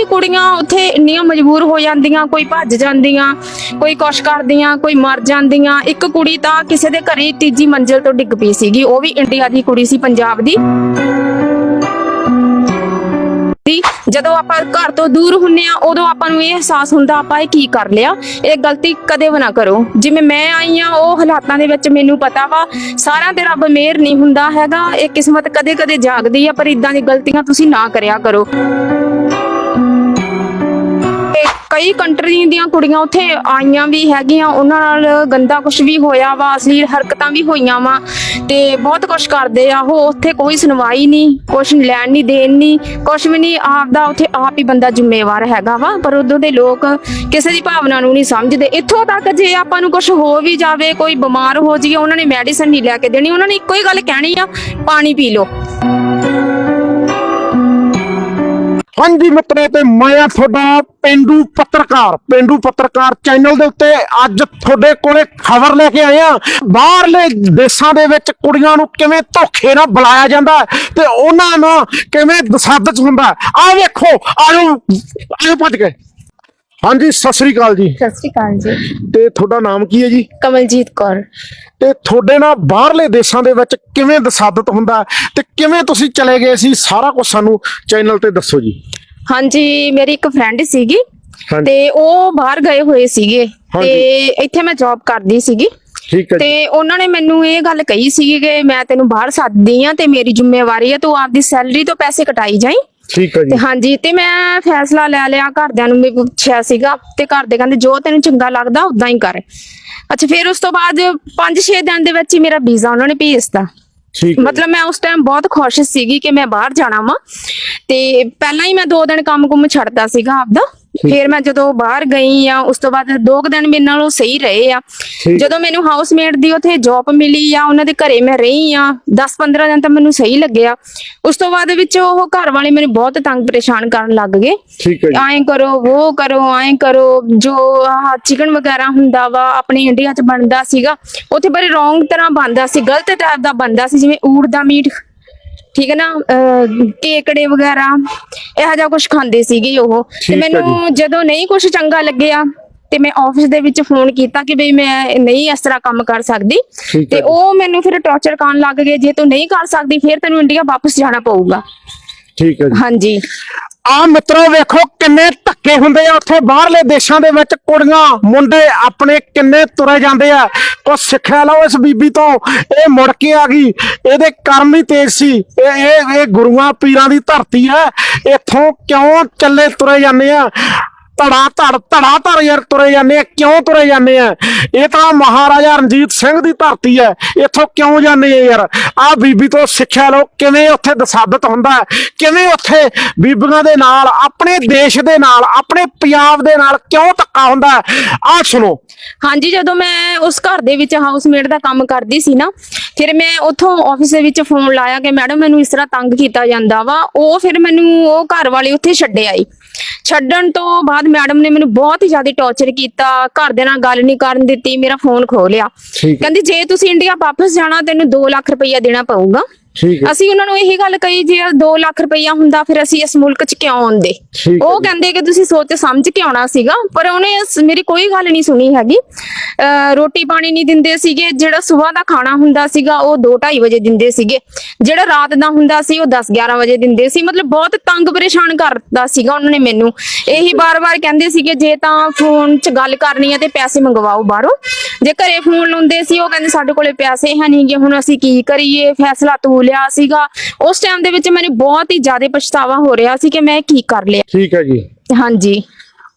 ਕਈ ਕੁੜੀਆਂ ਉੱਥੇ ਇੰਨੀਆਂ ਮਜਬੂਰ ਹੋ ਜਾਂਦੀਆਂ, ਕੋਈ ਭੱਜ ਜਾਂਦੀਆਂ, ਕੋਈ ਕੁਛ ਕਰਦੀਆਂ, ਕੋਈ ਮਰ ਜਾਂਦੀਆਂ। ਇੱਕ ਕੁੜੀ ਤਾਂ ਕਿਸੇ ਦੇ ਘਰੇ ਤੀਜੀ ਮੰਜ਼ਿਲ ਤੋਂ ਡਿੱਗ ਪਈ ਸੀਗੀ। ਉਹ ਵੀ ਇੰਡੀਆ ਦੀ ਕੁੜੀ ਸੀ, ਪੰਜਾਬ ਦੀ। ਦੀ ਜਦੋਂ ਆਪਾਂ ਘਰ ਤੋਂ ਦੂਰ ਹੁੰਨੇ ਆ, ਉਦੋਂ ਆਪਾਂ ਨੂੰ ਇਹ ਅਹਿਸਾਸ ਹੁੰਦਾ, ਆਪਾਂ ਇਹ ਕੀ ਕਰ ਲਿਆ? ਇਹ ਗਲਤੀ ਕਦੇ ਵੀ ਨਾ ਕਰੋ। ਜਿਵੇਂ ਮੈਂ ਆਈ ਆ, ਉਹ ਹਾਲਾਤਾਂ ਦੇ ਵਿੱਚ ਮੈਨੂੰ ਪਤਾ ਵਾ, ਸਾਰਿਆਂ ਤੇ ਰੱਬ ਮਿਹਰ ਨਹੀਂ ਹੁੰਦਾ ਹੈਗਾ। ਇਹ ਕਿਸਮਤ ਕਦੇ ਕਦੇ ਜਾਗਦੀ ਆ, ਪਰ ਇਦਾਂ ਦੀ ਗਲਤੀਆਂ ਤੁਸੀਂ ਨਾ ਕਰਿਆ ਕਰੋ। ਕਈ ਕੰਟਰੀ ਦੀਆਂ ਕੁੜੀਆਂ ਉੱਥੇ ਆਈਆਂ ਵੀ ਹੈਗੀਆਂ, ਉਹਨਾਂ ਨਾਲ ਗੰਦਾ ਕੁਝ ਵੀ ਹੋਇਆ ਵਾ ਅਸਲੀ ਹਰਕਤਾਂ ਵੀ ਹੋਈਆਂ ਵਾ, ਤੇ ਬਹੁਤ ਕੁਝ ਕਰਦੇ ਆ, ਉਹ ਉੱਥੇ ਕੋਈ ਸੁਣਵਾਈ ਨਹੀਂ ਕੁਝ ਲੈਣ ਨਹੀਂ, ਦੇਣ ਨਹੀਂ ਕੁਝ ਵੀ ਨਹੀਂ, ਆਪਦਾ ਉੱਥੇ ਆਪ ਹੀ ਬੰਦਾ ਜ਼ਿੰਮੇਵਾਰ ਹੈਗਾ ਵਾ, ਪਰ ਉਦੋਂ ਦੇ ਲੋਕ ਕਿਸੇ ਦੀ ਭਾਵਨਾ ਨੂੰ ਨਹੀਂ ਸਮਝਦੇ। ਇੱਥੋਂ ਤੱਕ ਜੇ ਆਪਾਂ ਨੂੰ ਕੁਝ ਹੋ ਵੀ ਜਾਵੇ, ਕੋਈ ਬਿਮਾਰ ਹੋ ਜਾਈਏ, ਉਹਨਾਂ ਨੇ ਮੈਡੀਸਨ ਨਹੀਂ ਲੈ ਕੇ ਦੇਣੀ, ਉਹਨਾਂ ਨੇ ਇੱਕੋ ਹੀ ਗੱਲ ਕਹਿਣੀ ਆ, ਪਾਣੀ ਪੀ ਲਓ। ਹਾਂਜੀ ਮਿੱਤਰੋ ਤੇ ਮੈਂ ਆ ਤੁਹਾਡਾ ਪਿੰਡੂ ਪੱਤਰਕਾਰ ਪਿੰਡੂ ਪੱਤਰਕਾਰ ਚੈਨਲ ਦੇ ਉੱਤੇ ਅੱਜ ਤੁਹਾਡੇ ਕੋਲੇ ਖਬਰ ਲੈ ਕੇ ਆਏ ਆ ਬਾਹਰਲੇ ਦੇਸ਼ਾਂ ਦੇ ਵਿੱਚ ਕੁੜੀਆਂ ਨੂੰ ਕਿਵੇਂ ਧੋਖੇ ਨਾਲ ਬੁਲਾਇਆ ਜਾਂਦਾ ਹੈ ਤੇ ਉਹਨਾਂ ਨੂੰ ਕਿਵੇਂ ਦਸਾਦਤ ਹੁੰਦਾ ਆ ਵੇਖੋ, ਆਜੋ ਆਜੋ ਭੱਜ ਗਏ ਹਾਂਜੀ ਸਤਿ ਸ੍ਰੀ ਅਕਾਲ ਜੀ। ਸਤਿ ਸ਼੍ਰੀ ਅਕਾਲ ਜੀ। ਤੇ ਤੁਹਾਡਾ ਨਾਮ ਕੀ ਹੈ ਜੀ? ਕਮਲਜੀਤ ਕੌਰ। ਤੇ ਤੁਹਾਡੇ ਨਾਲ ਬਾਹਰਲੇ ਦੇਸ਼ਾਂ ਦੇ ਵਿੱਚ ਕਿਵੇਂ ਦਸਾਦਤ ਹੁੰਦਾ ਤੇ ਕਿਵੇਂ ਤੁਸੀਂ ਚਲੇ ਗਏ ਸੀ? ਸਾਰਾ ਕੁਝ ਸਾਨੂੰ ਚੈਨਲ ਤੇ ਦੱਸੋ ਜੀ। ਹਾਂਜੀ ਮੇਰੀ ਇੱਕ ਫਰੈਂਡ ਸੀਗੀ ਹਾਂਜੀ। ਤੇ ਉਹ ਬਾਹਰ ਗਏ ਹੋਏ ਸੀਗੇ ਹਾਂਜੀ। ਤੇ ਇੱਥੇ ਮੈਂ ਜੌਬ ਕਰਦੀ ਸੀਗੀ। ਠੀਕ ਹੈ ਜੀ। ਤੇ ਉਹਨਾਂ ਨੇ ਮੈਨੂੰ ਇਹ ਗੱਲ ਕਹੀ ਸੀਗੀ ਕਿ ਮੈਂ ਤੈਨੂੰ ਬਾਹਰ ਸੱਦਦੀ ਆ ਤੇ ਮੇਰੀ ਜ਼ਿੰਮੇਵਾਰੀ ਆ ਤੂੰ ਆਪਦੀ ਸੈਲਰੀ ਤੋਂ ਪੈਸੇ ਕਟਾਈ ਜਾਈਂ। ਠੀਕ ਹੈ ਤੇ ਜੀ ਹਾਂਜੀ ਤੇ ਮੈਂ ਫੈਸਲਾ ਲੈ ਲਿਆ ਘਰਦਿਆਂ ਨੂੰ ਵੀ ਪੁੱਛਿਆ ਸੀਗਾ ਤੇ ਘਰ ਦੇ ਕਹਿੰਦੇ ਜੋ ਤੈਨੂੰ ਚੰਗਾ ਲੱਗਦਾ ਉਦਾਂ ਹੀ ਕਰ। ਅੱਛਾ ਫਿਰ ਉਸ ਤੋਂ ਬਾਅਦ 5-6 ਦਿਨ ਦੇ ਵਿੱਚ ਹੀ ਮੇਰਾ ਵੀਜ਼ਾ ਉਹਨਾਂ ਨੇ ਭੇਜਤਾ। ਠੀਕ ਮਤਲਬ ਮੈਂ ਉਸ ਟਾਈਮ ਬਹੁਤ ਖੁਸ਼ ਸੀਗੀ ਕਿ ਮੈਂ ਬਾਹਰ ਜਾਣਾ ਵਾਂ। ਤੇ ਪਹਿਲਾਂ ਹੀ ਮੈਂ ਦੋ ਦਿਨ ਕੰਮ ਕੁੰਮ ਛੱਡਤਾ ਸੀਗਾ ਆਪਦਾ। ਫਿਰ ਮੈਂ ਜਦੋਂ ਬਾਹਰ ਗਈ ਆ ਉਸ ਤੋਂ ਬਾਅਦ ਦੋ ਕੁ ਦਿਨ ਮੇਰੇ ਨਾਲ ਉਹ ਸਹੀ ਰਹੇ ਆ। ਜਦੋਂ ਮੈਨੂੰ ਹਾਊਸਮੇਟ ਦੀ ਉੱਥੇ ਜੌਬ ਮਿਲੀ ਆ ਉਹਨਾਂ ਦੇ ਘਰੇ ਮੈਂ ਰਹੀ ਆ 10-15 ਦਿਨ ਤਾਂ ਮੈਨੂੰ ਸਹੀ ਲੱਗਿਆ। ਉਸ ਤੋਂ ਬਾਅਦ ਵਿੱਚ ਉਹ ਘਰ ਵਾਲੇ ਮੈਨੂੰ ਬਹੁਤ ਤੰਗ ਪਰੇਸ਼ਾਨ ਕਰਨ ਲੱਗ ਗਏ। ਐਂ ਕਰੋ ਉਹ ਕਰੋ ਐਂ ਕਰੋ ਜੋ ਚਿਕਨ ਵਗੈਰਾ ਹੁੰਦਾ ਵਾ ਆਪਣੇ ਇੰਡੀਆ 'ਚ ਬਣਦਾ ਸੀਗਾ ਉੱਥੇ ਬੜੇ ਰੋਂਗ ਤਰ੍ਹਾਂ ਬਣਦਾ ਸੀ ਗਲਤ ਟਾਈਪ ਦਾ ਬਣਦਾ ਸੀ ਜਿਵੇਂ ਊੜ ਦਾ ਮੀਟ ਠੀਕ ਹੈ ਨਾ ਕੇਕੜੇ ਵਗੈਰਾ ਇਹੋ ਜਿਹਾ ਕੁਝ ਖਾਂਦੇ ਸੀਗੇ ਉਹ। ਤੇ ਮੈਨੂੰ ਜਦੋਂ ਨਹੀਂ ਕੁਝ ਚੰਗਾ ਲੱਗਿਆ ਤੇ ਮੈਂ ਆਫਿਸ ਦੇ ਵਿੱਚ ਫੋਨ ਕੀਤਾ ਕਿ ਬਈ ਮੈਂ ਨਹੀਂ ਇਸ ਤਰ੍ਹਾਂ ਕੰਮ ਕਰ ਸਕਦੀ। ਤੇ ਉਹ ਮੈਨੂੰ ਫਿਰ ਟੌਰਚਰ ਕਰਨ ਲੱਗ ਗਏ ਜੇ ਤੂੰ ਨਹੀਂ ਕਰ ਸਕਦੀ ਫਿਰ ਤੈਨੂੰ ਇੰਡੀਆ ਵਾਪਸ ਜਾਣਾ ਪਊਗਾ। ਠੀਕ ਹੈ ਜੀ। ਹਾਂਜੀ। ਆ ਮਿੱਤਰੋ ਵੇਖੋ ਕਿੰਨੇ ਧੱਕੇ ਹੁੰਦੇ ਆ ਉੱਥੇ ਬਾਹਰਲੇ ਦੇਸ਼ਾਂ ਦੇ ਵਿੱਚ ਕੁੜੀਆਂ, ਮੁੰਡੇ ਆਪਣੇ ਕਿੰਨੇ ਤੁਰੇ ਜਾਂਦੇ ਆ। ਕੋ ਸਿੱਖਿਆ ਲਓ ਇਸ ਬੀਬੀ ਤੋਂ। ਇਹ ਮੁੜ ਕੇ ਆ ਗਈ। ਇਹਦੇ ਕਰਮ ਹੀ ਤੇਜ਼ ਸੀ। ਇਹ ਇਹ ਇਹ ਗੁਰੂਆਂ, ਪੀਰਾਂ ਦੀ ਧਰਤੀ ਹੈ। ਇੱਥੋਂ ਕਿਉਂ ਚੱਲੇ ਤੁਰੇ ਜਾਂਦੇ ਆ? ਧੜਾ ਧੜ ਧੜਾ ਧੜ ਯਾਰ ਤੁਰੇ ਜਾਂਦੇ ਆ, ਕਿਉਂ ਤੁਰੇ ਜਾਂਦੇ ਆ? ਇਹ ਤਾਂ ਮਹਾਰਾਜਾ ਰਣਜੀਤ ਸਿੰਘ ਦੀ ਧਰਤੀ ਹੈ, ਇੱਥੋਂ ਕਿਉਂ ਜਾਂਦੇ ਆ ਯਾਰ? ਆ ਬੀਬੀ ਤੋਂ ਸਿੱਖਿਆ ਲਓ, ਕਿਵੇਂ ਉੱਥੇ ਦਸਾਦਤ ਹੁੰਦਾ ਕਿਵੇਂ ਉੱਥੇ ਬੀਬੀਆਂ ਦੇ ਨਾਲ, ਆਪਣੇ ਦੇਸ਼ ਦੇ ਨਾਲ, ਆਪਣੇ ਪੰਜਾਬ ਦੇ ਨਾਲ ਕਿਉਂ ਧੱਕਾ ਹੁੰਦਾ ਆ ਸੁਣੋ। ਹਾਂਜੀ, ਜਦੋਂ ਮੈਂ ਉਸ ਘਰ ਦੇ ਵਿੱਚ ਹਾਊਸਮੇਟ ਦਾ ਕੰਮ ਕਰਦੀ ਸੀ ਨਾ, ਫਿਰ ਮੈਂ ਉੱਥੋਂ ਆਫਿਸ ਦੇ ਵਿੱਚ ਫੋਨ ਲਾਇਆ ਕਿ ਮੈਡਮ ਮੈਨੂੰ ਇਸ ਤਰ੍ਹਾਂ ਤੰਗ ਕੀਤਾ ਜਾਂਦਾ ਵਾ, ਉਹ ਫਿਰ ਮੈਨੂੰ ਉਹ ਘਰ ਵਾਲੇ ਉੱਥੇ ਛੱਡੇ ਆਈ ਛੱਡਣ ਤੋਂ ਬਾਅਦ ਮੈਡਮ ਨੇ ਮੈਨੂੰ ਬਹੁਤ ਹੀ ਜ਼ਿਆਦਾ ਟੌਰਚਰ ਕੀਤਾ ਘਰ ਦੇ ਨਾਲ ਗੱਲ ਨਹੀਂ ਕਰਨ ਦਿੱਤੀ ਮੇਰਾ ਫੋਨ ਖੋ ਲਿਆ। ਠੀਕ ਹੈ। ਕਹਿੰਦੀ ਜੇ ਤੁਸੀਂ ਇੰਡੀਆ ਵਾਪਸ ਜਾਣਾ ਤੈਨੂੰ 2 ਲੱਖ ਰੁਪਈਆ ਦੇਣਾ ਪਊਗਾ। ਠੀਕ ਹੈ। ਅਸੀਂ ਉਹਨਾਂ ਨੂੰ ਇਹੀ ਗੱਲ ਕਹੀ ਜੇ 2 ਲੱਖ ਰੁਪਈਆ ਹੁੰਦਾ ਫਿਰ ਅਸੀਂ ਇਸ ਮੁਲਕ 'ਚ ਕਿਉਂ ਆਉਂਦੇ? ਠੀਕ ਉਹ ਕਹਿੰਦੇ ਕਿ ਤੁਸੀਂ ਸੋਚ ਸਮਝ ਕੇ ਆਉਣਾ ਸੀਗਾ ਪਰ ਉਹਨੇ ਮੇਰੀ ਕੋਈ ਗੱਲ ਨਹੀਂ ਸੁਣੀ ਹੈਗੀ। ਅਹ ਰੋਟੀ ਪਾਣੀ ਨਹੀਂ ਦਿੰਦੇ ਸੀਗੇ ਜਿਹੜਾ ਸਵੇਰ ਦਾ ਖਾਣਾ ਹੁੰਦਾ ਸੀਗਾ ਉਹ 2:30 ਵਜੇ ਦਿੰਦੇ ਸੀਗੇ। ਜਿਹੜਾ ਰਾਤ ਦਾ ਹੁੰਦਾ ਸੀ ਉਹ 10-11 ਵਜੇ ਦਿੰਦੇ ਸੀ। ਮਤਲਬ ਬਹੁਤ ਤੰਗ ਪਰੇਸ਼ਾਨ ਕਰਦਾ ਸੀਗਾ ਉਹਨਾਂ ਨੇ ਮੈਨੂੰ। ਇਹੀ ਬਾਰ-ਬਾਰ ਕਹਿੰਦੇ ਸੀਗੇ ਜੇ ਤਾਂ ਫੋਨ 'ਚ ਗੱਲ ਕਰਨੀ ਹੈ ਤੇ ਪੈਸੇ ਮੰਗਵਾਓ ਬਾਹਰੋਂ। ਜੇ ਘਰੇ ਫੋਨ ਲਾਉਂਦੇ ਸੀ ਉਹ ਕਹਿੰਦੇ ਸਾਡੇ ਕੋਲੇ ਪੈਸੇ ਹੈ ਨਹੀਂਗੇ ਹੁਣ ਅਸੀਂ ਕੀ ਕਰੀਏ? ਫੈਸਲਾ ਤੂੰ ਲਿਆ ਸੀਗਾ। ਉਸ ਟਾਈਮ ਦੇ ਵਿੱਚ ਮੈਨੂੰ ਬਹੁਤ ਹੀ ਜ਼ਿਆਦਾ ਪਛਤਾਵਾ ਹੋ ਰਿਹਾ ਸੀ ਕਿ ਮੈਂ ਕੀ ਕਰ ਲਿਆ। ਠੀਕ ਹੈ ਜੀ। ਹਾਂਜੀ।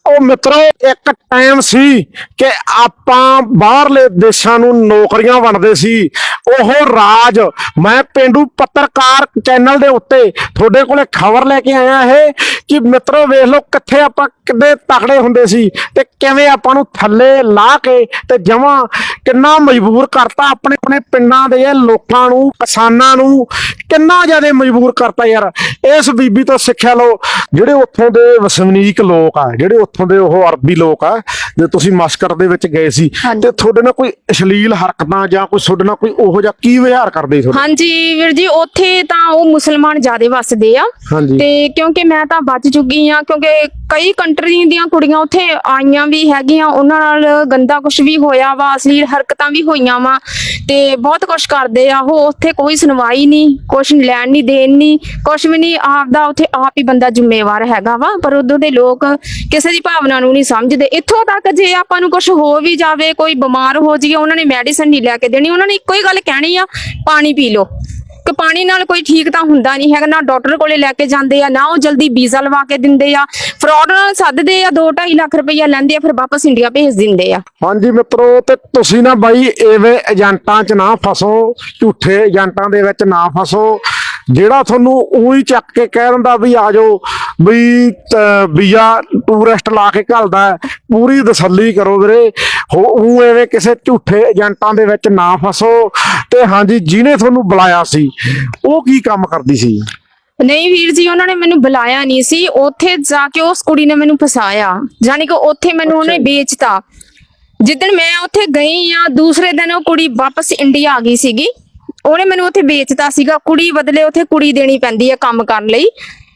ਉਹ ਮਿੱਤਰੋ, ਇੱਕ ਟਾਈਮ ਸੀ ਕਿ ਆਪਾਂ ਬਾਹਰਲੇ ਦੇਸ਼ਾਂ ਨੂੰ ਨੌਕਰੀਆਂ ਵੰਡਦੇ ਸੀ। ਉਹ ਰਾਜ, ਮੈਂ ਪਿੰਡੂ ਪੱਤਰਕਾਰ ਚੈਨਲ ਦੇ ਉੱਤੇ ਤੁਹਾਡੇ ਕੋਲੇ ਖਬਰ ਲੈ ਕੇ ਆਇਆ ਇਹ ਕਿ ਮਿੱਤਰੋ, ਵੇਖ ਲਓ ਕਿੱਥੇ ਆਪਾਂ ਕਿੱਡੇ ਤਕੜੇ ਹੁੰਦੇ ਸੀ ਤੇ ਕਿਵੇਂ ਆਪਾਂ ਨੂੰ ਥੱਲੇ ਲਾ ਕੇ ਤੇ ਜਮਾਂ ਕਿੰਨਾ ਮਜਬੂਰ ਕਰਤਾ ਆਪਣੇ ਆਪਣੇ ਪਿੰਡਾਂ ਦੇ ਲੋਕਾਂ ਨੂੰ, ਕਿਸਾਨਾਂ ਨੂੰ, ਕਿੰਨਾ ਜ਼ਿਆਦਾ ਮਜਬੂਰ ਕਰਤਾ ਯਾਰ। ਇਸ ਬੀਬੀ ਤੋਂ ਸਿੱਖਿਆ ਲਓ, ਜਿਹੜੇ ਉੱਥੋਂ ਦੇ ਵਸਨੀਕ ਲੋਕ ਆ, ਜਿਹੜੇ ਉੱਥੋਂ ਦੇ ਉਹ ਅਰਬੀ ਲੋਕ ਆ ਜੇ ਤੁਸੀਂ ਮਸਕਟ ਦੇ ਵਿੱਚ ਗਏ ਸੀ। ਤੇ ਤੁਹਾਡੇ ਨਾਲ ਕੋਈ ਅਸ਼ਲੀਲ ਹਰਕਤਾਂ ਜਾਂ ਕੋਈ ਤੁਹਾਡੇ ਨਾਲ ਕੋਈ ਉਹੋ ਜਿਹਾ ਕੀ ਵਿਹਾਰ ਕਰਦੇ ਤੁਹਾਡੇ? ਹਾਂਜੀ ਵੀਰ ਜੀ ਉੱਥੇ ਤਾਂ ਉਹ ਮੁਸਲਮਾਨ ਜ਼ਿਆਦੇ ਵੱਸਦੇ ਆ। ਤੇ ਕਿਉਂਕਿ ਮੈਂ ਤਾਂ ਬਚ ਚੁੱਕੀ ਆ ਕਿਉਂਕਿ ਕਈ ਕੰਟਰੀ ਦੀਆਂ ਕੁੜੀਆਂ ਉੱਥੇ ਆਈਆਂ ਵੀ ਹੈਗੀਆਂ, ਉਹਨਾਂ ਨਾਲ ਗੰਦਾ ਕੁਝ ਵੀ ਹੋਇਆ ਵਾ, ਅਸਲੀ ਹਰਕਤਾਂ ਵੀ ਹੋਈਆਂ ਵਾ ਤੇ ਬਹੁਤ ਕੁਝ ਕਰਦੇ ਆ, ਉਹ ਉੱਥੇ ਕੋਈ ਸੁਣਵਾਈ ਨਹੀਂ ਕੁਝ ਲੈਣ ਨਹੀਂ, ਦੇਣ ਨਹੀਂ ਕੁਝ ਵੀ ਨਹੀਂ, ਆਪਦਾ ਉੱਥੇ ਆਪ ਹੀ ਬੰਦਾ ਜ਼ਿੰਮੇਵਾਰ ਹੈਗਾ ਵਾ, ਪਰ ਉਦੋਂ ਦੇ ਲੋਕ ਕਿਸੇ ਦੀ ਭਾਵਨਾ ਨੂੰ ਨਹੀਂ ਸਮਝਦੇ। ਇੱਥੋਂ ਤੱਕ ਜੇ ਆਪਾਂ ਨੂੰ ਕੁਝ ਹੋ ਵੀ ਜਾਵੇ, ਕੋਈ ਬਿਮਾਰ ਹੋ ਜਾਈਏ, ਉਹਨਾਂ ਨੇ ਮੈਡੀਸਨ ਨਹੀਂ ਲੈ ਕੇ ਦੇਣੀ, ਉਹਨਾਂ ਨੇ ਇੱਕੋ ਹੀ ਗੱਲ ਕਹਿਣੀ ਆ, ਪਾਣੀ ਪੀ ਲਓ। ਕਿ ਪਾਣੀ ਨਾਲ ਕੋਈ ਠੀਕ ਤਾਂ ਹੁੰਦਾ ਨਹੀਂ ਹੈਗਾ, ਨਾ ਡਾਕਟਰ ਕੋਲੇ ਲੈ ਕੇ ਜਾਂਦੇ ਆ, ਨਾ ਉਹ ਜਲਦੀ ਵੀਜ਼ਾ ਲਵਾ ਕੇ ਦਿੰਦੇ ਆ ਫਰਾਡ ਨਾਲ ਸੱਦਦੇ ਆ 2.5 ਲੱਖ ਰੁਪਈਆ ਲੈਂਦੇ ਆ, ਫਿਰ ਵਾਪਸ ਇੰਡੀਆ ਭੇਜ ਦਿੰਦੇ ਆ। ਹਾਂਜੀ ਮਿੱਤਰੋ, ਤੇ ਤੁਸੀਂ ਨਾ ਬਾਈ ਐਵੇਂ ਏਜੰਟਾਂ 'ਚ ਨਾ ਫਸੋ, ਝੂਠੇ ਏਜੰਟਾਂ ਦੇ ਵਿੱਚ ਨਾ ਫਸੋ, ਜਿਹੜਾ ਤੁਹਾਨੂੰ ਉਹੀ ਚੱਕ ਕੇ ਕਹਿ ਦਿੰਦਾ ਵੀ ਆ ਜਾਓ ਵੀ ਵੀਜ਼ਾ ਟੂਰਿਸਟ ਲਾ ਕੇ ਘੱਲਦਾ। ਪੂਰੀ ਤਸੱਲੀ ਕਰੋ ਵੀਰੇ। ਹੋ ਉਹ ਐਵੇਂ ਕਿਸੇ ਝੂਠੇ ਏਜੰਟਾਂ ਦੇ ਵਿੱਚ ਨਾ ਫਸੋ। ਤੇ ਹਾਂਜੀ ਜਿਹਨੇ ਤੁਹਾਨੂੰ ਬੁਲਾਇਆ ਸੀ ਉਹ ਕੀ ਕੰਮ ਕਰਦੀ ਸੀ? ਨਹੀਂ ਵੀਰ ਜੀ ਉਹਨਾਂ ਨੇ ਮੈਨੂੰ ਬੁਲਾਇਆ ਨਹੀਂ ਸੀ। ਉੱਥੇ ਜਾ ਕੇ ਉਸ ਕੁੜੀ ਨੇ ਮੈਨੂੰ ਫਸਾਇਆ। ਯਾਨੀ ਕਿ ਉੱਥੇ ਮੈਨੂੰ ਉਹਨੇ ਵੇਚਤਾ। ਜਿੱਦਣ ਮੈਂ ਉੱਥੇ ਗਈ ਆ ਦੂਸਰੇ ਦਿਨ ਉਹ ਕੁੜੀ ਵਾਪਸ ਇੰਡੀਆ ਆ ਗਈ ਸੀਗੀ। ਉਹਨੇ ਮੈਨੂੰ ਉੱਥੇ ਵੇਚਤਾ ਸੀਗਾ। ਕੁੜੀ ਬਦਲੇ ਉੱਥੇ ਕੁੜੀ ਦੇਣੀ ਪੈਂਦੀ ਹੈ ਕੰਮ ਕਰਨ ਲਈ।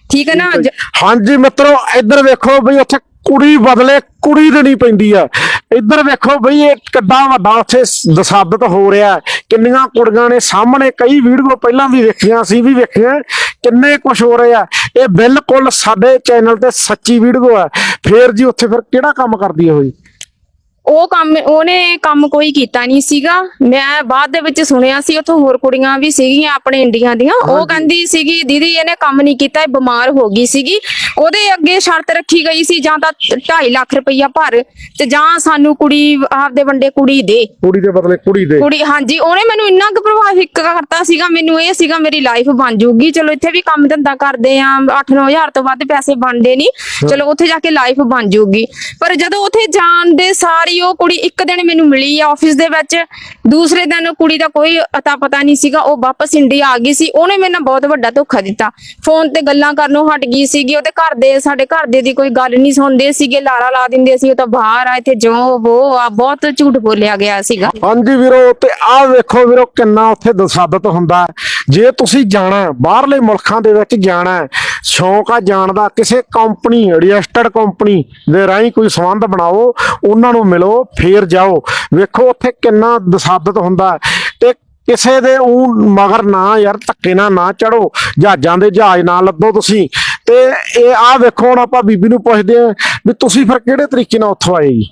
ਠੀਕ ਹੈ ਨਾ? ਹਾਂਜੀ ਮਿੱਤਰੋ ਇੱਧਰ ਵੇਖੋ ਬਈ ਉੱਥੇ ਕੁੜੀ ਬਦਲੇ ਕੁੜੀ ਦੇਣੀ ਪੈਂਦੀ ਆ। ਇੱਧਰ ਵੇਖੋ ਬਈ ਇਹ ਕਿੱਡਾ ਵੱਡਾ ਉੱਥੇ ਦਸਾਬਤ ਹੋ ਰਿਹਾ। ਕਿੰਨੀਆਂ ਕੁੜੀਆਂ ਨੇ ਸਾਹਮਣੇ ਕਈ ਵੀਡੀਓ ਪਹਿਲਾਂ ਵੀ ਵੇਖੀਆਂ ਸੀ ਵੀ ਵੇਖੀਆਂ ਕਿੰਨੇ ਕੁਝ ਹੋ ਰਿਹਾ ਇਹ ਬਿਲਕੁਲ ਸਾਡੇ ਚੈਨਲ ਤੇ ਸੱਚੀ ਵੀਡੀਓ ਹੈ। ਫੇਰ ਜੀ ਉੱਥੇ ਫਿਰ ਕਿਹੜਾ ਕੰਮ ਕਰਦੀ ਹੈ ਹੋਈ ਉਹ ਕੰਮ ਉਹਨੇ ਕੰਮ ਕੋਈ ਕੀਤਾ ਨਹੀਂ ਸੀਗਾ। ਮੈਂ ਬਾਅਦ ਦੇ ਵਿੱਚ ਸੁਣਿਆ ਸੀ ਉੱਥੋਂ ਹੋਰ ਕੁੜੀਆਂ ਵੀ ਸੀਗੀਆਂ ਆਪਣੇ ਇੰਡੀਆ ਦੀਆਂ। ਉਹ ਕਹਿੰਦੀ ਸੀਗੀ ਦੀਦੀ ਇਹਨੇ ਕੰਮ ਨਹੀਂ ਕੀਤਾ ਇਹ ਬਿਮਾਰ ਹੋ ਗਈ ਸੀਗੀ। ਉਹਦੇ ਅੱਗੇ ਸ਼ਰਤ ਰੱਖੀ ਗਈ ਸੀ ਜਾਂ ਤਾਂ 2.5 ਲੱਖ ਰੁਪਈਆ ਭਰ ਤੇ ਜਾਂ ਸਾਨੂੰ ਕੁੜੀ ਆਪਦੇ ਵੰਡੇ ਕੁੜੀ ਦੇ। ਕੁੜੀ ਦੇ ਬਦਲੇ ਕੁੜੀ ਦੇ। ਕੁੜੀ ਹਾਂਜੀ ਉਹਨੇ ਮੈਨੂੰ ਇੰਨਾ ਕੁ ਪ੍ਰਭਾਵਿਤ ਕਰਤਾ ਸੀਗਾ ਮੈਨੂੰ ਇਹ ਸੀਗਾ ਮੇਰੀ ਲਾਈਫ ਬਣ ਜਾਊਗੀ ਚਲੋ ਇੱਥੇ ਵੀ ਕੰਮ ਧੰਦਾ ਕਰਦੇ ਆ 8-9000 ਤੋਂ ਵੱਧ ਪੈਸੇ ਬਣਦੇ ਨਹੀਂ ਚਲੋ ਉੱਥੇ ਜਾ ਕੇ ਲਾਈਫ ਬਣ ਜਾਊਗੀ ਪਰ ਜਦੋਂ ਉੱਥੇ ਜਾਣ ਦੇ ਸਾਰੀ ਉਹ ਕੁੜੀ ਇੱਕ ਦਿਨ ਮੈਨੂੰ ਮਿਲੀ ਆ ਆਫਿਸ ਦੇ ਵਿੱਚ। ਦੂਸਰੇ ਦਿਨ ਕੁੜੀ ਦਾ ਕੋਈ ਅਤਾ ਪਤਾ ਨਹੀਂ ਸੀਗਾ ਉਹ ਵਾਪਸ ਇੰਡੀਆ ਆ ਗਈ ਸੀ। ਉਹਨੇ ਮੇਰੇ ਨਾਲ ਬਹੁਤ ਵੱਡਾ ਧੋਖਾ ਦਿੱਤਾ। ਫੋਨ ਤੇ ਗੱਲਾਂ ਕਰਨੋਂ ਹਟ ਗਈ ਸੀਗੀ ਉਹਦੇ ਘਰ ਦੇ, ਸਾਡੇ ਘਰ ਦੇ ਦੀ ਕੋਈ ਗੱਲ ਨਹੀਂ ਸੁਣਦੇ ਸੀਗੇ, ਲਾਰਾ ਲਾ ਦਿੰਦੇ ਸੀ, ਉਹ ਤਾਂ ਬਾਹਰ ਆ, ਇੱਥੇ ਜੋ ਉਹ ਆ, ਬਹੁਤ ਝੂਠ ਬੋਲਿਆ ਗਿਆ ਸੀਗਾ। ਹਾਂਜੀ ਵੀਰੋ, ਤੇ ਆਹ ਵੇਖੋ ਵੀਰੋ, ਕਿੰਨਾ ਉੱਥੇ ਦਸਾਦਤ ਹੁੰਦਾ ਜੇ ਤੁਸੀਂ ਜਾਣਾ ਬਾਹਰਲੇ ਮੁਲਕਾਂ ਦੇ ਵਿੱਚ ਜਾਣਾ ਸ਼ੌਂਕ ਆ ਜਾਣ ਦਾ, ਕਿਸੇ ਕੰਪਨੀ ਰਜਿਸਟਰਡ ਕੰਪਨੀ ਦੇ ਰਾਹੀਂ ਕੋਈ ਸੰਬੰਧ ਬਣਾਓ, ਉਹਨਾਂ ਨੂੰ ਮਿਲੋ, ਫੇਰ ਜਾਓ। ਵੇਖੋ ਉੱਥੇ ਕਿੰਨਾ ਦਸਾਦਤ ਹੁੰਦਾ ਤੇ ਕਿਸੇ ਦੇ ਉਹ ਮਗਰ ਨਾ ਯਾਰ, ਧੱਕੇ ਨਾਲ ਨਾ ਚੜੋ ਜਹਾਜ਼ਾਂ ਦੇ ਜਹਾਜ਼ ਨਾ ਲੱਦੋ ਤੁਸੀਂ। ਤੇ ਇਹ ਆਹ ਵੇਖੋ ਹੁਣ ਆਪਾਂ ਬੀਬੀ ਨੂੰ ਪੁੱਛਦੇ ਆ ਵੀ ਤੁਸੀਂ ਫਿਰ ਕਿਹੜੇ ਤਰੀਕੇ ਨਾਲ ਉੱਥੋਂ ਆਏ ਜੀ?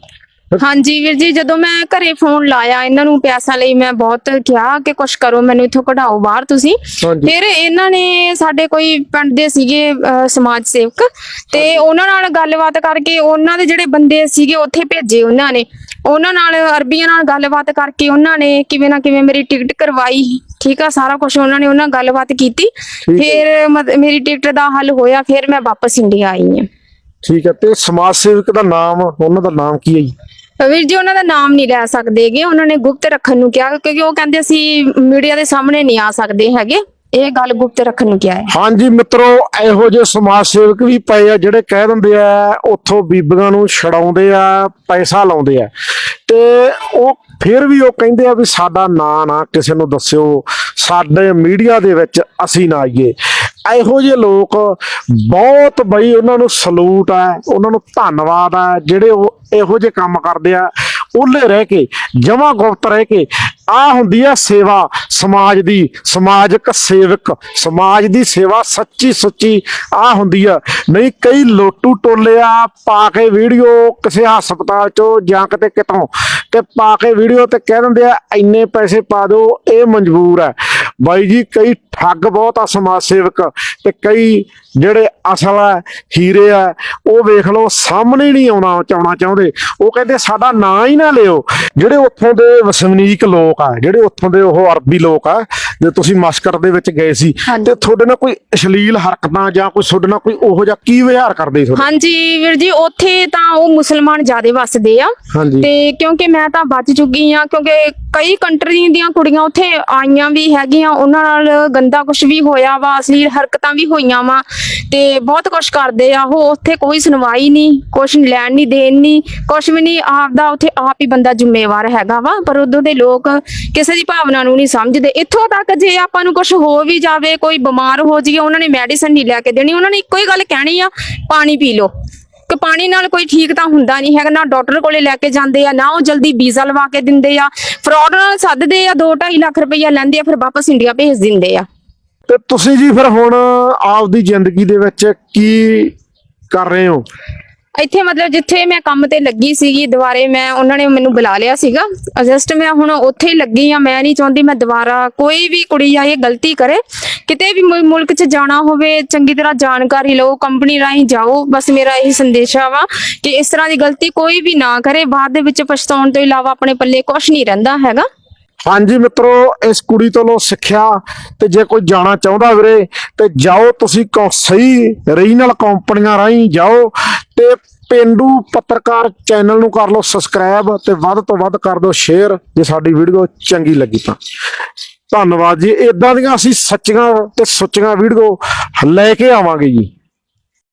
ਹਾਂਜੀ ਵੀਰ ਜੀ ਜਦੋਂ ਮੈਂ ਘਰੇ ਫੋਨ ਲਾਇਆ ਇਹਨਾਂ ਨੂੰ ਪੈਸਾ ਲਈ ਮੈਂ ਬਹੁਤ ਕਿਹਾ ਕਿ ਕੁਝ ਕਰੋ ਮੈਨੂੰ ਇੱਥੋਂ ਕਢਾਓ ਬਾਹਰ ਤੁਸੀਂ। ਫਿਰ ਇਹਨਾਂ ਨੇ ਸਾਡੇ ਕੋਈ ਪਿੰਡ ਦੇ ਸੀਗੇ ਸਮਾਜ ਸੇਵਕ ਤੇ ਉਹਨਾਂ ਨਾਲ ਗੱਲਬਾਤ ਕਰਕੇ ਉਹਨਾਂ ਦੇ ਜਿਹੜੇ ਬੰਦੇ ਸੀਗੇ ਉੱਥੇ ਭੇਜੇ ਉਹਨਾਂ ਨੇ। ਉਹਨਾਂ ਨਾਲ ਅਰਬੀਆਂ ਨਾਲ ਗੱਲਬਾਤ ਕਰਕੇ ਉਹਨਾਂ ਨੇ ਕਿਵੇਂ ਨਾ ਕਿਵੇਂ ਮੇਰੀ ਟਿਕਟ ਕਰਵਾਈ। ਠੀਕ ਆ ਸਾਰਾ ਕੁਝ ਉਹਨਾਂ ਨੇ ਉਹਨਾਂ ਨਾਲ ਗੱਲਬਾਤ ਕੀਤੀ। ਫਿਰ ਮੇਰੀ ਟਿਕਟ ਦਾ ਹੱਲ ਹੋਇਆ ਫਿਰ ਮੈਂ ਵਾਪਸ ਇੰਡੀਆ ਆਈ ਹਾਂ। ਠੀਕ ਹੈ ਤੇ ਸਮਾਜ ਸੇਵਕ ਦਾ ਨਾਮ ਉਹਨਾਂ ਦਾ ਨਾਮ ਕੀ ਹੈ ਜੀ? ਵੀਰ ਜੀ ਉਹਨਾਂ ਦਾ ਨਾਮ ਨਹੀਂ ਲੈ ਸਕਦੇਗੇ ਉਹਨਾਂ ਨੇ ਗੁਪਤ ਰੱਖਣ ਨੂੰ ਕਿਹਾ ਕਿਉਂਕਿ ਉਹ ਕਹਿੰਦੇ ਅਸੀਂ ਮੀਡੀਆ ਦੇ ਸਾਹਮਣੇ ਨਹੀਂ ਆ ਸਕਦੇ ਹੈਗੇ। ਇਹ ਗੱਲ ਗੁਪਤ ਰੱਖਣ ਨੂੰ ਕਿਹਾ ਹੈ। ਹਾਂਜੀ ਮਿੱਤਰੋ ਇਹੋ ਜਿਹੇ ਸਮਾਜ ਸੇਵਕ ਵੀ ਪਏ ਆ ਜਿਹੜੇ ਕਹਿ ਦਿੰਦੇ ਆ ਉੱਥੋਂ ਬੀਬੀਆਂ ਨੂੰ ਛਡਾਉਂਦੇ ਆ ਪੈਸਾ ਲਾਉਂਦੇ ਆ। ਤੇ ਉਹ ਫਿਰ ਵੀ ਉਹ ਕਹਿੰਦੇ ਆ ਵੀ ਸਾਡਾ ਨਾਂ ਨਾ ਕਿਸੇ ਨੂੰ ਦੱਸਿਓ, ਸਾਡੇ ਮੀਡੀਆ ਦੇ ਵਿੱਚ ਅਸੀਂ ਨਾ ਆਈਏ। ਇਹੋ ਜਿਹੇ ਲੋਕ ਬਹੁਤ ਬਈ ਉਹਨਾਂ ਨੂੰ ਸਲੂਟ ਆ, ਉਹਨਾਂ ਨੂੰ ਧੰਨਵਾਦ ਆ, ਜਿਹੜੇ ਉਹ ਇਹੋ ਜਿਹੇ ਕੰਮ ਕਰਦੇ ਆ। ਉਹਲੇ ਰਹਿ ਕੇ, ਜਮਾ ਗੁਪਤ ਰਹਿ ਕੇ ਆ ਹੁੰਦੀ ਆ ਸੇਵਾ, ਸਮਾਜ ਦੀ, ਸਮਾਜਿਕ ਸੇਵਕ, ਸਮਾਜ ਦੀ ਸੇਵਾ ਸੱਚੀ ਸੁੱਚੀ ਆ ਹੁੰਦੀ ਆ। ਨਹੀਂ, ਕਈ ਲੋਟੂ ਟੋਲੇ ਆ, ਪਾ ਕੇ ਵੀਡੀਓ ਕਿਸੇ ਹਸਪਤਾਲ ਚੋਂ ਜਾਂ ਕਿਤੇ ਕਿਤੋਂ ਤੇ ਪਾ ਕੇ ਵੀਡੀਓ ਤੇ ਕਹਿ ਦਿੰਦੇ ਆ, ਇੰਨੇ ਪੈਸੇ ਪਾ ਦਿਓ, ਇਹ ਮਜਬੂਰ ਆ। ਬਾਈ ਜੀ, ਕਈ ਠੱਗ ਬਹੁਤ ਆ ਸਮਾਜ ਸੇਵਕ ਤੇ ਕਈ ਜਿਹੜੇ ਅਸਲ ਆ ਹੀਰੇ ਆ ਉਹ ਵੇਖ ਲਓ ਸਾਹਮਣੇ ਨਹੀਂ ਆਉਣਾ ਚਾਉਣਾ ਚਾਹੁੰਦੇ। ਉਹ ਕਹਿੰਦੇ ਸਾਡਾ ਨਾਂ ਹੀ ਨਾ ਲਿਓ। ਜਿਹੜੇ ਉੱਥੋਂ ਦੇ ਵਸਨੀਕ ਲੋਕ ਆ ਜਿਹੜੇ ਉੱਥੋਂ ਦੇ ਉਹ ਅਰਬੀ ਲੋਕ ਆ ਜੇ ਤੁਸੀਂ ਮਸਕਟ ਦੇ ਵਿੱਚ ਗਏ ਸੀ। ਤੇ ਤੁਹਾਡੇ ਨਾਲ ਕੋਈ ਅਸ਼ਲੀਲ ਹਰਕਤਾਂ ਜਾਂ ਕੋਈ ਤੁਹਾਡੇ ਨਾਲ ਕੋਈ ਉਹੋ ਜਿਹਾ ਕੀ ਵਿਹਾਰ ਕਰਦੇ ਸੀ ਤੁਹਾਡੇ? ਹਾਂਜੀ ਵੀਰ ਜੀ ਉੱਥੇ ਤਾਂ ਉਹ ਮੁਸਲਮਾਨ ਜ਼ਿਆਦੇ ਵੱਸਦੇ ਆ। ਤੇ ਕਿਉਂਕਿ ਮੈਂ ਤਾਂ ਬਚ ਚੁੱਕੀ ਆ ਕਿਉਂਕਿ ਕਈ ਕੰਟਰੀ ਦੀਆਂ ਕੁੜੀਆਂ ਉੱਥੇ ਆਈਆਂ ਵੀ ਹੈਗੀਆਂ ਉਹਨਾਂ ਨਾਲ ਗੰਦਾ ਕੁਝ ਵੀ ਹੋਇਆ ਵਾ ਅਸਲੀ ਹਰਕਤਾਂ ਵੀ ਹੋਈਆਂ ਵਾ। ਤੇ ਬਹੁਤ ਕੁਝ ਕਰਦੇ ਆ। ਉਹ ਉੱਥੇ ਕੋਈ ਸੁਣਵਾਈ ਨਹੀਂ ਕੁਝ ਲੈਣ ਨਹੀਂ, ਦੇਣ ਨਹੀਂ ਕੁਝ ਵੀ ਨਹੀਂ। ਆਪਦਾ ਉੱਥੇ ਆਪ ਹੀ ਬੰਦਾ ਜ਼ਿੰਮੇਵਾਰ ਹੈਗਾ ਵਾ, ਪਰ ਉਦੋਂ ਦੇ ਲੋਕ ਕਿਸੇ ਦੀ ਭਾਵਨਾ ਨੂੰ ਨਹੀਂ ਸਮਝਦੇ। ਇੱਥੋਂ ਤੱਕ ਜੇ ਆਪਾਂ ਨੂੰ ਕੁਝ ਹੋ ਵੀ ਜਾਵੇ, ਕੋਈ ਬਿਮਾਰ ਹੋ ਜਾਈਏ, ਉਹਨਾਂ ਨੇ ਮੈਡੀਸਨ ਨਹੀਂ ਲੈ ਕੇ ਦੇਣੀ। ਉਹਨਾਂ ਨੇ ਇੱਕੋ ਹੀ ਗੱਲ ਕਹਿਣੀ ਆ, ਪਾਣੀ ਪੀ ਲਓ। ਕਿ ਪਾਣੀ ਨਾਲ ਕੋਈ ਠੀਕ ਤਾਂ ਹੁੰਦਾ ਨਹੀਂ ਹੈਗਾ। ਨਾ ਡਾਕਟਰ ਕੋਲੇ ਲੈ ਕੇ ਜਾਂਦੇ ਆ, ਨਾ ਉਹ ਜਲਦੀ ਵੀਜ਼ਾ ਲਵਾ ਕੇ ਦਿੰਦੇ ਆ। ਫਰਾਡ ਨਾਲ ਸੱਦਦੇ ਆ 2.5 ਲੱਖ ਰੁਪਈਆ ਲੈਂਦੇ ਆ, ਫਿਰ ਵਾਪਸ ਇੰਡੀਆ ਭੇਜ ਦਿੰਦੇ ਆ। ਤੇ ਤੁਸੀਂ ਜੀ ਫਿਰ ਹੁਣ ਆਪਦੀ ਜ਼ਿੰਦਗੀ ਦੇ ਵਿੱਚ ਕੀ ਕਰ ਰਹੇ ਹੋ? ਇੱਥੇ ਮਤਲਬ ਜਿੱਥੇ ਮੈਂ ਕੰਮ ਤੇ ਲੱਗੀ ਸੀਗੀ ਦੁਬਾਰੇ ਮੈਂ ਉਹਨਾਂ ਨੇ ਮੈਨੂੰ ਬੁਲਾ ਲਿਆ ਸੀਗਾ। ਜਸਟ ਮੈਂ ਹੁਣ ਉੱਥੇ ਹੀ ਲੱਗੀ ਆ ਮੈਂ ਨਹੀਂ ਚਾਹੁੰਦੀ ਮੈਂ ਦੁਬਾਰਾ ਕੋਈ ਵੀ ਕੁੜੀ ਆ ਇਹ ਗਲਤੀ ਕਰੇ। ਕਿਤੇ ਵੀ ਮੁ- ਮੁਲਕ 'ਚ ਜਾਣਾ ਹੋਵੇ, ਚੰਗੀ ਤਰ੍ਹਾਂ ਜਾਣਕਾਰੀ ਲਓ ਕੰਪਨੀ ਰਾਹੀਂ ਜਾਓ, ਬਸ ਮੇਰਾ ਇਹੀ ਸੰਦੇਸ਼ਾ ਵਾ ਕਿ ਇਸ ਤਰ੍ਹਾਂ ਦੀ ਗਲਤੀ ਕੋਈ ਵੀ ਨਾ ਕਰੇ। ਬਾਅਦ ਦੇ ਵਿੱਚ ਪਛਤਾਉਣ ਤੋਂ ਇਲਾਵਾ ਆਪਣੇ ਪੱਲੇ ਕੁਝ ਨਹੀਂ ਰਹਿੰਦਾ ਹੈਗਾ। ਹਾਂਜੀ ਮਿੱਤਰੋ, ਇਸ ਕੁੜੀ ਤੋਂ ਲੋ ਸਿੱਖਿਆ ਤੇ ਜੇ ਕੋਈ ਜਾਣਾ ਚਾਹੁੰਦਾ ਵੀਰੇ, ਤੇ ਜਾਓ ਤੁਸੀਂ ਕੋ, ਸਹੀ ਰੀਜਨਲ ਕੰਪਨੀਆਂ ਰਾਹੀਂ ਜਾਓ ਤੇ ਪਿੰਡੂ ਪੱਤਰਕਾਰ ਚੈਨਲ ਨੂੰ ਕਰ ਲਓ ਸਬਸਕ੍ਰਾਈਬ ਤੇ ਵੱਧ ਤੋਂ ਵੱਧ ਕਰ ਦਿਓ ਸ਼ੇਅਰ ਜੇ ਸਾਡੀ ਵੀਡੀਓ ਚੰਗੀ ਲੱਗੀ ਤਾਂ। ਧੰਨਵਾਦ ਜੀ। ਇਦਾਂ ਦੀਆਂ ਅਸੀਂ ਸੱਚੀਆਂ ਤੇ ਸੁੱਚੀਆਂ ਵੀਡੀਓ ਲੈ ਕੇ ਆਵਾਂਗੇ ਜੀ।